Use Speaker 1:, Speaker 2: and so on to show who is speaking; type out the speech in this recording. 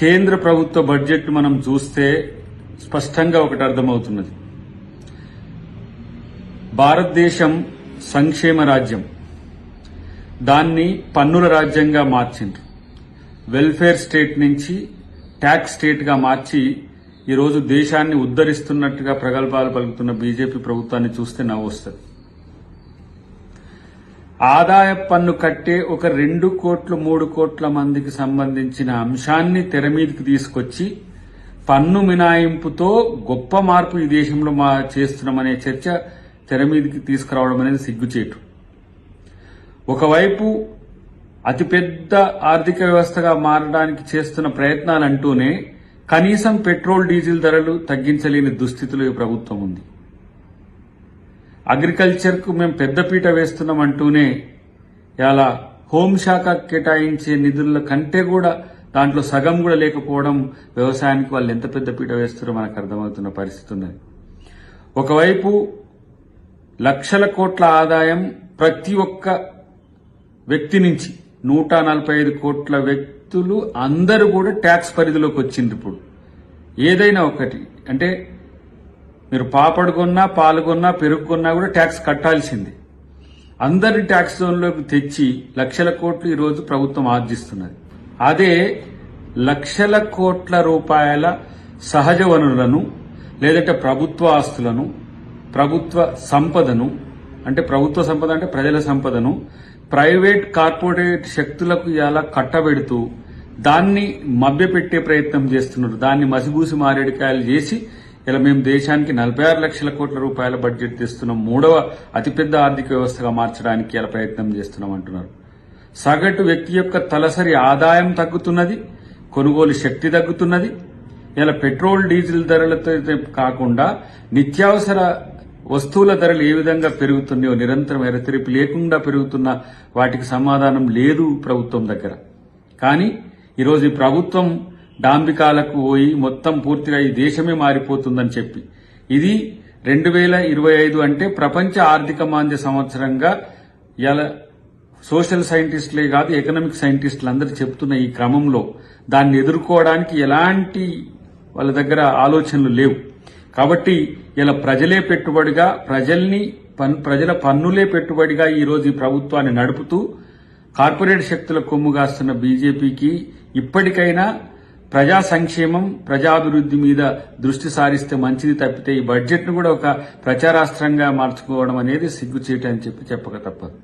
Speaker 1: కేంద్ర ప్రభుత్వ బడ్జెట్ మనం చూస్తే స్పష్టంగా ఒకటి అర్థమవుతున్నది. భారతదేశం సంక్షేమ రాజ్యం. దాన్ని పన్నుల రాజ్యంగా మార్చిండ్రు వెల్ఫేర్ స్టేట్ నుంచి ట్యాక్స్ స్టేట్గా మార్చి ఈరోజు దేశాన్ని ఉద్ధరిస్తున్నట్టుగా ప్రగల్భాలు పలుకుతున్న బీజేపీ ప్రభుత్వాన్ని చూస్తే నవ్వు వస్తుంది. ఆదాయ పన్ను కట్టే ఒక రెండు కోట్లు మూడు కోట్ల మందికి సంబంధించిన అంశాన్ని తెర మీదకి తీసుకొచ్చి పన్ను మినాయింపుతో గొప్ప మార్పు ఈ దేశంలో మా చేస్తున్నామనే చర్చ తెర మీదకి తీసుకురావడం అనేది సిగ్గుచేటు. ఒకవైపు అతిపెద్ద ఆర్థిక వ్యవస్థగా మారడానికి చేస్తున్న ప్రయత్నాలు అంటూనే కనీసం పెట్రోల్ డీజిల్ ధరలు తగ్గించలేని దుస్థితిలో ఈ ప్రభుత్వం ఉంది. అగ్రికల్చర్కు మేము పెద్దపీట వేస్తున్నాం అంటూనే ఇలా హోంశాఖ కేటాయించే నిధుల కంటే కూడా దాంట్లో సగం కూడా లేకపోవడం వ్యవసాయానికి వాళ్ళు ఎంత పెద్ద పీట వేస్తారో మనకు అర్థమవుతున్న పరిస్థితి ఉన్నది. ఒకవైపు లక్షల కోట్ల ఆదాయం ప్రతి ఒక్క వ్యక్తి నుంచి నూట నలభై ఐదు కోట్ల వ్యక్తులు అందరూ కూడా ట్యాక్స్ పరిధిలోకి వచ్చింది ఇప్పుడు. ఏదైనా ఒకటి. అంటే మీరు పాపడుకున్నా పాల్గొన్నా పెరుగుకున్నా కూడా ట్యాక్స్ కట్టాల్సింది. అందరి ట్యాక్స్ జోన్లోకి తెచ్చి లక్షల కోట్లు ఈరోజు ప్రభుత్వం ఆర్జిస్తున్నది. అదే లక్షల కోట్ల రూపాయల సహజ వనరులను లేదంటే ప్రభుత్వ ఆస్తులను ప్రభుత్వ సంపదను అంటే ప్రభుత్వ సంపద అంటే ప్రజల సంపదను ప్రైవేట్ కార్పొరేట్ శక్తులకు ఇలా కట్టబెడుతూ దాన్ని మభ్యపెట్టే ప్రయత్నం చేస్తున్నారు. దాన్ని మసిబూసి మారేడికాయలు చేసి ఇలా మేము దేశానికి నలభై ఆరు లక్షల కోట్ల రూపాయల బడ్జెట్ తెస్తున్నాం మూడవ అతిపెద్ద ఆర్థిక వ్యవస్థగా మార్చడానికి ఇలా ప్రయత్నం చేస్తున్నాం అంటున్నారు. సగటు వ్యక్తి యొక్క తలసరి ఆదాయం తగ్గుతున్నది కొనుగోలు శక్తి తగ్గుతున్నది. ఇలా పెట్రోల్ డీజిల్ ధరలతో కాకుండా నిత్యావసర వస్తువుల ధరలు ఏ విధంగా పెరుగుతున్నాయో నిరంతరం ఎరతెరిపి లేకుండా పెరుగుతున్న వాటికి సమాధానం లేదు ప్రభుత్వం దగ్గర. కానీ ఈరోజు ఈ ప్రభుత్వం డాంబికాలకు పోయి మొత్తం పూర్తిగా ఈ దేశమే మారిపోతుందని చెప్పి. ఇది రెండు వేల ఇరవై ఐదు అంటే ప్రపంచ ఆర్థిక మాంద్య సంవత్సరంగా ఇలా సోషల్ సైంటిస్టులే కాదు ఎకనామిక్ సైంటిస్టులు అందరూ చెప్తున్న ఈ క్రమంలో దాన్ని ఎదుర్కోవడానికి ఎలాంటి వాళ్ళ దగ్గర ఆలోచనలు లేవు. కాబట్టి ఇలా ప్రజలే పెట్టుబడిగా ప్రజల్ని పన్- ప్రజల పన్నులే పెట్టుబడిగా ఈరోజు ఈ ప్రభుత్వాన్ని నడుపుతూ కార్పొరేట్ శక్తుల కొమ్ముగాస్తున్న బీజేపీకి ఇప్పటికైనా ప్రజా సంక్షేమం ప్రజాభివృద్ధి మీద దృష్టి సారిస్తే మంచిది తప్పితే ఈ బడ్జెట్ను కూడా ఒక ప్రచారాస్త్రంగా మార్చుకోవడం అనేది సిగ్గుచేటు అని చెప్పి చెప్పక తప్పదు.